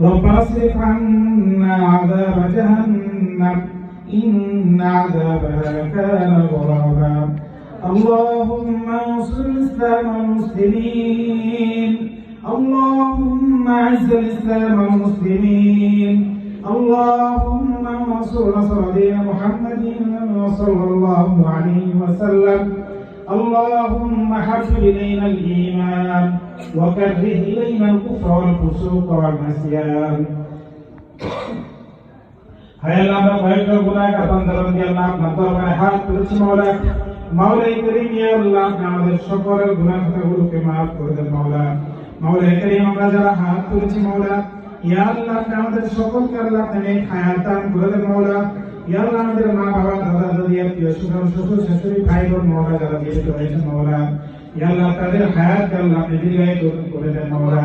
ربنا اصرف عنا عذاب جهنم إن عذابها كان غراما اللهم انصر الإسلام والمسلمين. اللهم اعز الإسلام والمسلمين. اللهم انصر نصر دين محمد صلى الله عليه وسلم. اللهم حبب إلينا الإيمان وكره إلينا الكفر والفسوق والعصيان হায় আল্লাহ আমরা ভয়ঙ্কর গুনাহগার বান্দাবান্দি আল্লাহ আপনার দরবারে হাত তুলেছি মাওলা মাওলাই করিম ইয়া আল্লাহ আপনি আমাদের সকলের গুনাহ খাতাগুলোকে মাফ করে দেন মাওলা মাওলাই করিম আমরা যারা হাত তুলেছি মাওলা ইয়া আল্লাহ আপনি আমাদের সকলকে আল্লাহ আপনি নেক হায়াত দান করে দেন মাওলা ইয়া আমাদের মা বাবা দাদা দাদি, আত্মীয় স্বজন, শ্বশুর শাশুড়ি, ভাই বোন মাওলা যারা জীবিত হয়েছেন মাওলা ইয়া আল্লাহ তাদের হায়াত আল্লাহ আপনি গ্রহণ করে দেন মাওলা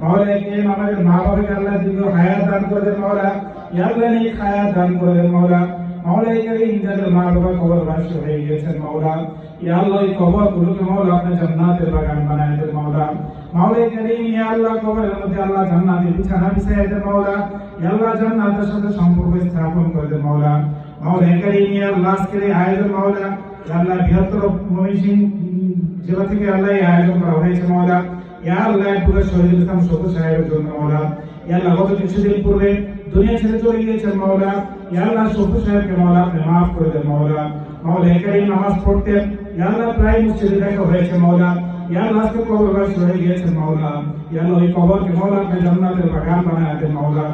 মাওলা কে আমাদের মা বাবাকে আল্লাহ দীর্ঘ হায়াত দান করে দেন মাওলা ইয়া নেই হায়াত দান করে দেন মাওলা মাওলা করিম যাদের মা বাবা কবর বাসী হয়ে গেছেন মাওলা ইয়া এই কবর গুলোকে মাওলা আপনি জান্নাতের বাগান বানায় দেন মাওলা মাওলা করিম ইয়া আল্লাহ কবরের মধ্যে আল্লাহ জান্নাতের বিছানা বিছায় দেন মাওলা ইয়া আল্লাহ জান্নাতের সাথে সম্পর্ক স্থাপন করে দেন মাওলা মাওলা করিম ইয়া আল্লাহ আজকের এই আয়োজন মাওলা আল্লাহ বৃহত্তর মহিষিং জেলা থেকে আল্লাহ এই আয়োজন করা হয়েছে মাওলা ইয়া আল্লাহ পুরো শহীদ ইসলাম সবু সাহেবের জন্য মাওলা আল্লাহ গত কিছুদিন পূর্বে দুনিয়া ছেড়ে চলে গিয়েছেন মাওলা আল্লাহ সবু সাহেবকে মাওলা, আপনি মাফ করে দেন মাওলা। মাওলা একাই নামাজ পড়তেন আল্লাহ প্রায় মসজিদে দেখা হয়েছে মাওলা। আল্লাহ আজকে কবরবাসী হয়ে গিয়েছেন মাওলা। আল্লাহ ওই কবরকে মাওলা, আপনি জান্নাতের বাগান বানায় দেন মাওলা।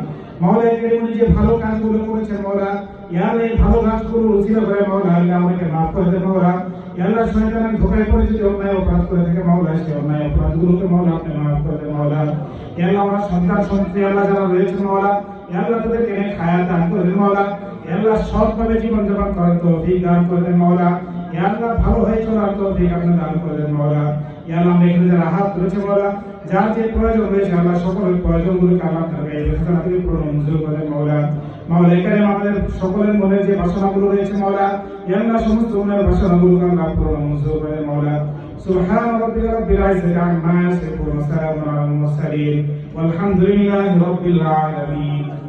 মাওলা একাই যে ভালো কাজগুলো করেছেন মাওলা ইয়া এই ভালো কাজগুলো উচিত করে মাওলা, আল্লাহ আমাকে মাফ করে দেন মাওলা। ইয়া আল্লাহ শয়তানের ধোকায় পড়ে যদি অন্যায় অপরাধ করে থাকে মাওলা, সেই অন্যায় অপরাধগুলোকে মাওলা, আপনি মাফ করে দেন মাওলা। আমার সন্তান সন্ত্রী আল্লাহ যারা রয়েছে মাওলা, আল্লাহ তাদেরকে খায়া দান করে মাওলা। আল্লাহ সৎভাবে জীবন যাপন করার তৌফিক দান করে দেন মাওলা। ভালো হয়ে চলার তৌফিক আপনি দান করে দেন মাওলা। আল্লাহ আমরা এখানে যারা যার যে প্রয়োজন রয়েছে, আল্লাহ সকলের প্রয়োজনগুলোকে আল্লাহ আপনাকে এই মঞ্জুর করে মাওলা। মাওলা এখানে আমাদের সকলের মনে যে বাসনাগুলো রয়েছে মাওলা ইয়াল্লাহ সমস্ত ওনার বাসনাগুলোকে আল্লাহ পূরণ মঞ্জুর করে মাওলা সুবহান রাব্বিকা রাব্বিল ইজ্জাতি আম্মা ইয়াসিফুন ওয়া সালামুন আলাল মুরসালিন। ওয়ালহামদুলিল্লাহি রাব্বিল আলামিন।